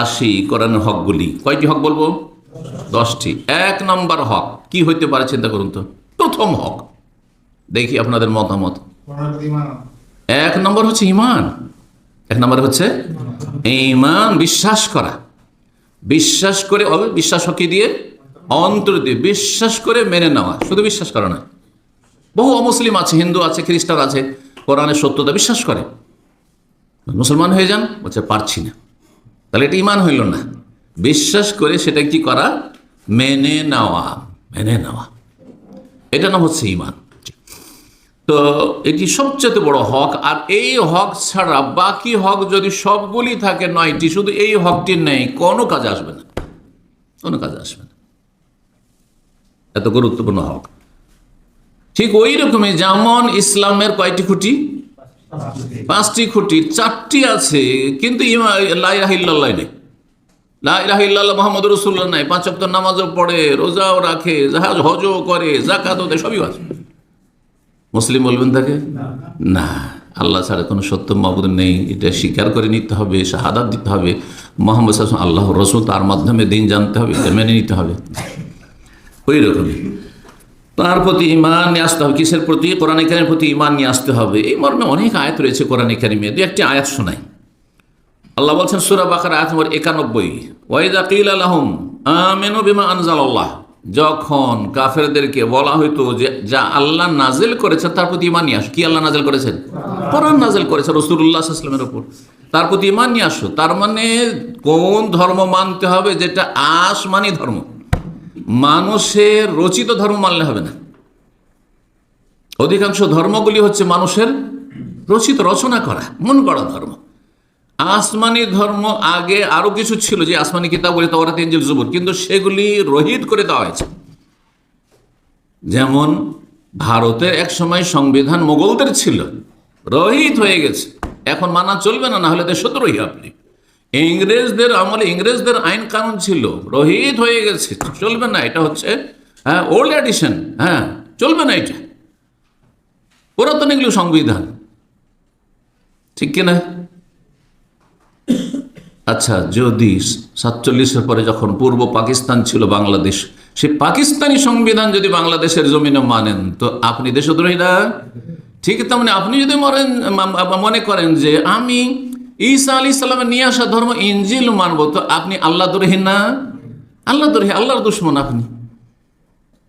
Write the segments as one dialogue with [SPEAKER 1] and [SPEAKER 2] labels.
[SPEAKER 1] আসি কোরআনের হকগুলি। কয়টি হক বলব? দশটি। এক নম্বর হক, কি হইতে পারে চিন্তা করুন তো? প্রথম হক। দেখি আপনাদের মতামত। এক নম্বর হচ্ছে ইমান। এক নম্বর হচ্ছে ইমান, বিশ্বাস করা। বিশ্বাস করে বিশ্বাস হকি দিয়ে অন্তর দিয়ে বিশ্বাস করে মেনে নেওয়া। শুধু বিশ্বাস করা না বহু অমুসলিম আছে, হিন্দু আছে, খ্রিস্টান আছে, কোরআনের সত্যতা বিশ্বাস করে। মুসলমান হয়ে যান, বলছে পারছি না। তাহলে এটা ইমান হইল না। বিশ্বাস করে সেটা কি করা? মেনে নেওয়া মেনে নেওয়া। এটা নাম হচ্ছে ইমান তো এটি সবচেয়ে বড় হক, আর এই হক ছাড়া বাকি হক যদি সবগুলি থাকে নয়টি, শুধু এই হকটি নেই কোনো কাজে আসবে না। কোনো কাজে আসবে না। এত গুরুত্বপূর্ণ হক। ঠিক ওই রকমই যেমন ইসলামের কয়টি খুঁটি? পাঁচটি খুঁটি, চারটি আছে, কিন্তু লাইরাহিল্লাহ নেই। লাইরাহিল্লাহ মোহাম্মদ রসুল্লাহ নাই। পাঁচ অক্ট নামাজও পড়ে, রোজাও রাখে, জাহাজ, হজও করে জাকাতও দেয়, সবই আছে। মুসলিম বলবেন তাকে? না। আল্লাহ ছাড়া কোনো সত্য মাবুদ নেই। এটা স্বীকার করে নিতে হবে, শাহাদাত দিতে হবে। মোহাম্মদ আল্লাহ রসুল, তার মাধ্যমে দিন জানতে হবে, এটা মেনে নিতে হবে। ওই রকমই। তার প্রতি ইমান নিয়ে আসতে হবে, কিসের প্রতি? কোরআন কারিমের প্রতি ইমান নিয়ে আসতে হবে। এই মর্মে অনেক আয়াত রয়েছে কোরআন কারিমে, দু একটি আয়াত শোনাই। আল্লাহ বলছেন সুরা বাকার, আয়াত নম্বর একানব্বই ওয়াইদা কিল আলহম আমেনু বিমা আনজাল আল্লাহ যখন কাফেরদেরকে বলা হইতো যে, যা আল্লাহ নাজেল করেছে, তার প্রতি ইমান নিয়ে আসো। কি আল্লাহ নাজেল করেছেন? কোরআন নাজেল করেছে রসুল্লাহ ইসলামের ওপর তার প্রতি ইমান নিয়ে আসো। তার মানে কোন ধর্ম মানতে হবে যেটা আসমানি ধর্ম? মানুষের রচিত ধর্ম মানলে হবে না। অধিকাংশ ধর্মগুলি হচ্ছে মানুষের রচিত, রচনা করা, মন গড়া ধর্ম। আসমানি ধর্ম আগে আরও কিছু ছিল, যে আসমানি কিতাব বলে, তওরাত, ইনজিল, জুবুর, কিন্তু সেগুলি রহিত করে দেওয়া হয়েছে। যেমন ভারতের এক সময় সংবিধান মোগলদের ছিল, রহিত হয়ে গেছে। এখন মানা চলবে না না হলে দেশদ্রোহী আপনি। ইংরেজদের আমলে, ইংরেজদের আইন কানুন ছিল, রহিত হয়ে গেছে, চলবে না, এটা হচ্ছে হ্যাঁ ওল্ড এডিশন হ্যাঁ চলবে না এটা। পুরাতন এগুলো সংবিধান। ঠিক কিনা? আচ্ছা যদি সাতচল্লিশের পরে যখন পূর্ব পাকিস্তান ছিল বাংলাদেশ, সে পাকিস্তানি সংবিধান যদি বাংলাদেশের জমিনে মানেন, তো আপনি দেশদ্রোহী না? ঠিক তেমনি আপনি যদি মরেন মনে করেন যে আমি ঈসা আলী সাল্লামের নিয়ে আসা ধর্ম ইঞ্জিল মানবো। তো আপনি আল্লাহ দ্রোহী না? আল্লাহ দ্রোহী, আল্লাহর দুশ্মন আপনি।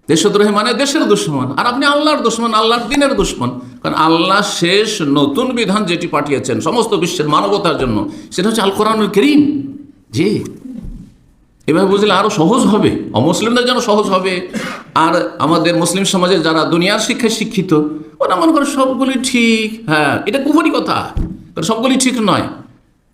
[SPEAKER 1] দেশদ্রোহী মানে দেশের দুশ্মন। আর আপনি আল্লাহর দুশ্মন, আল্লাহর দিনের দুশ্মন। কারণ আল্লাহ শেষ নতুন বিধান যেটি পাঠিয়েছেন সমস্ত বিশ্বের মানবতার জন্য, সেটা হচ্ছে আল কোরআনুল করিম। জি। এভাবে বুঝলে আরও সহজ হবে। অমুসলিমদের জন্য সহজ হবে। আর আমাদের মুসলিম সমাজে যারা দুনিয়ার শিক্ষায় শিক্ষিত, ওরা মনে করে সবগুলি ঠিক। হ্যাঁ এটা কুফরি কথা। সবগুলি ঠিক নয়।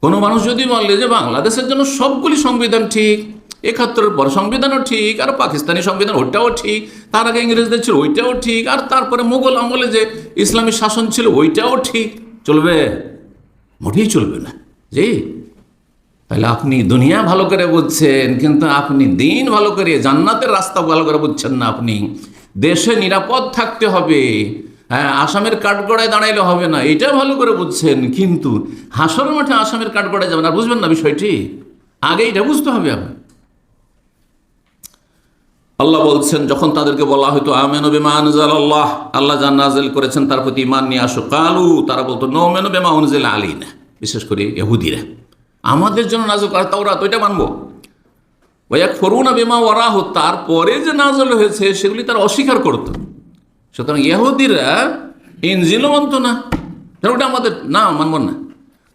[SPEAKER 1] কোনো মানুষ যদি বলে যে বাংলাদেশের জন্য সবগুলি সংবিধান ঠিক, একাত্তরের পর সংবিধানও ঠিক, আর পাকিস্তানি সংবিধান, ওইটাও ঠিক, তার আগে ইংরেজদের ছিল ওইটাও ঠিক, আর তারপরে মুঘল আমলে যে ইসলামী শাসন ছিল ওইটাও ঠিক। চলবে? মোটেই চলবে না। জি? তাহলে আপনি দুনিয়া ভালো করে বুঝছেন, কিন্তু আপনি দিন ভালো করে জান্নাতের রাস্তা ভালো করে বুঝছেন না আপনি। দেশে নিরাপদ থাকতে হবে। হ্যাঁ আসামের কাঠগড়ায় দাঁড়াইলে হবে না, এটা ভালো করে বুঝছেন, কিন্তু হাসর মাঠে আসামের কাঠগড়ায় যাবেন, আর বুঝবেন না বিষয়টি? আগে এটা বুঝতে হবে আপনি আল্লাহ বলছেন, যখন তাদেরকে বলা হয়তো আমেন বেমা আনজাল আল্লাহ আল্লাহ যা নাজেল করেছেন তার প্রতি ইমান নিয়ে আসো। কালু, তারা বলতো নৌমেন বেমা অনুজেল আলী না বিশেষ করে ইহুদিরা। আমাদের জন্য নাজল করা তাওরাত, ওইটা মানবো। ওয়াক ফরুনা বেমা ওরাহ তারপরে যে নাজল হয়েছে, সেগুলি তারা অস্বীকার করতো। সুতরাং ইহুদিরা ইনজিলও মানত না। ওটা আমাদের না, মানব না।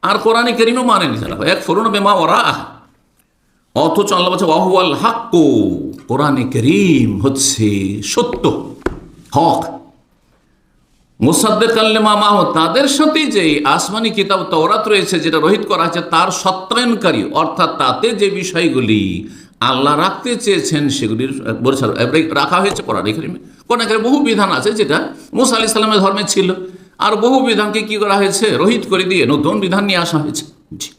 [SPEAKER 1] আর কোরআনে কেরিমও মানেনি তারা। এক ফরুনা বেমা ওরাহ অথচ আল্লাহ বলছে, ওয়াহুয়াল হাক্কু। কোরআনে করিম হচ্ছে সত্য, হক। মুসাদ্দের কাল্লেমা মাহ তাদের সাথে যে আসমানি কিতাব তওরাত রয়েছে, যেটা রহিত করা হয়েছে, তার সত্যায়নকারী, অর্থাৎ তাতে যে বিষয়গুলি আল্লাহ রাখতে চেয়েছেন, সেগুলির রাখা হয়েছে কোরআন করিমে। কোরআন বহু বিধান আছে যেটা মুসা আলি সাল্লামের ধর্মে ছিল। আর বহু বিধানকে কি করা হয়েছে? রহিত করে দিয়ে নতুন বিধান নিয়ে আসা হয়েছে। জি।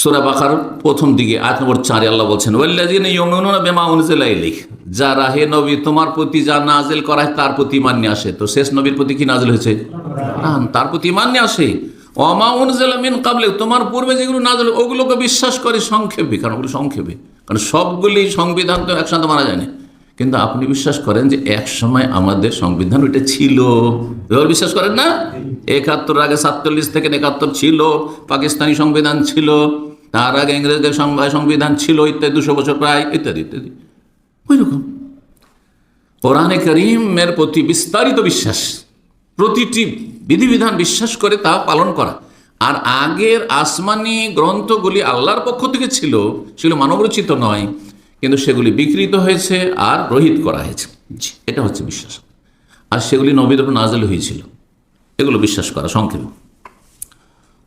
[SPEAKER 1] সুরা বাকার প্রথম দিকে আয়াত নম্বর চারে আল্লাহ বলছেন উনজিলা যারা হে নবী, তোমার প্রতি যা নাজিল করা হয় তার প্রতি ইমান নিয়ে আসে। তো শেষ নবীর প্রতি কি নাজিল হয়েছে? তার প্রতি ইমান নিয়ে আসে। অমাউন জেলামিন কাবলে তোমার পূর্বে যেগুলো না জানো ওগুলোকে বিশ্বাস করে সংক্ষেপে। কারণ ওগুলো সংক্ষেপে। কারণ সবগুলি সংবিধান তো একসাথে মারা যায় না কিন্তু আপনি বিশ্বাস করেন যে এক সময় আমাদের সংবিধান ওইটা ছিল? এবার বিশ্বাস করেন না? একাত্তর আগে সাতচল্লিশ থেকে একাত্তর ছিল, পাকিস্তানি সংবিধান ছিল, তার আগে ইংরেজদের সংবিধান ছিল, ইত্যাদি, দুশো বছর প্রায়, ইত্যাদি ইত্যাদি। ওই রকম কোরআনে করিমের প্রতি বিস্তারিত বিশ্বাস, প্রতিটি বিধিবিধান বিশ্বাস করে তা পালন করা। আর আগের আসমানি গ্রন্থগুলি আল্লাহর পক্ষ থেকে ছিল, সেগুলো মানবরচিত নয়, কিন্তু সেগুলি বিকৃত হয়েছে আর রহিত করা হয়েছে। এটা হচ্ছে বিশ্বাস। আর সেগুলি নবীর উপর নাজল হয়েছিল। এগুলো বিশ্বাস করা সংক্ষেপ।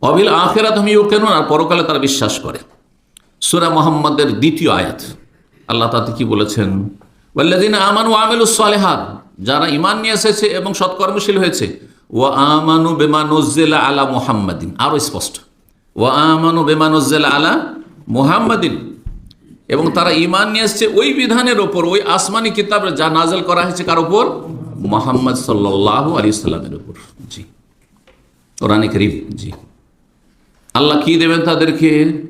[SPEAKER 1] অবিল আখেরাত আমি কেন আর পরকালে তারা বিশ্বাস করে। সুরা মোহাম্মদের দ্বিতীয় আয়াত। আল্লাহ তাতে কি বলেছেন? ওয়াল্লাদিন আমানু আমিলু সালেহাত, যারা ইমান নিয়ে এসেছে এবং সৎকর্মশীল হয়েছে ও আমানু বেমানুজ্জেলা আলা মুহাম্মাদিন। আরও স্পষ্ট। ও আমানু বেমানুজ্জেলা আলা মুহাম্মাদিন। এবং তারা ইমান নিয়ে এসছে ওই বিধানের ওপর ওই আসমানি কিতাবে যা নাজেল করা হয়েছে কার ওপর মোহাম্মদ সাল্লাহ আলী সাল্লামের ওপর জি। কোরআনে করিম, জি। আল্লাহ কি দেবেন তাদেরকে?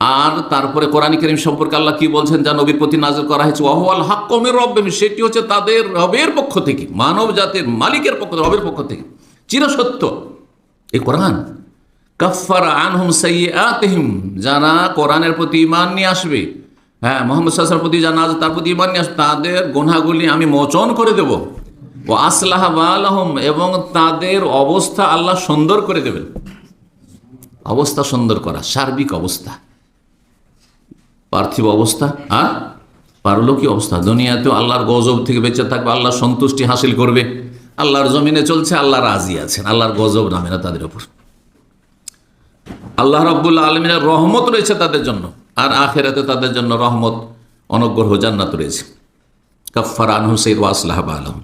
[SPEAKER 1] আর তারপরে কোরআন করিম সম্পর্কে আল্লাহ কি বলছেন যা নবীর প্রতি নাজর করা হয়েছে? ওয়াহুয়াল হাক্কমের রব্বেম সেটি হচ্ছে তাদের রবের পক্ষ থেকে মানব জাতির মালিকের পক্ষ থেকে, রবের পক্ষ থেকে। চিরসত্য এ কোরআন কাফার আনহুম সাইয়াতিহিম যারা কোরআনের প্রতি ইমান নিয়ে আসবে হ্যাঁ মোহাম্মদ সাল্লামের প্রতি যারা নাজ তার প্রতি ইমান নিয়ে আসবে, তাদের গুনাহগুলি আমি মোচন করে দেব। ও আসলাহ আলহম এবং তাদের অবস্থা আল্লাহ সুন্দর করে দেবেন। অবস্থা সুন্দর করা, সার্বিক অবস্থা। পার্থিব অবস্থা আর পারলৌকিক অবস্থা। দুনিয়াতেও আল্লাহর গজব থেকে বেঁচে থাকবে, আল্লাহ সন্তুষ্টি হাসিল করবে। আল্লাহর জমিনে চলছে, আল্লাহ রাজি আছেন, আল্লাহর গজব নামে না তাদের ওপর আল্লাহ রব্বুল্লা আলমিনের রহমত রয়েছে তাদের জন্য, আর আখেরাতে তাদের জন্য রহমত, অনগ্রহ জান্নাত রয়েছে। কফার আনহুসের ওয়াসলাহাব ওয়াসলাহ আলম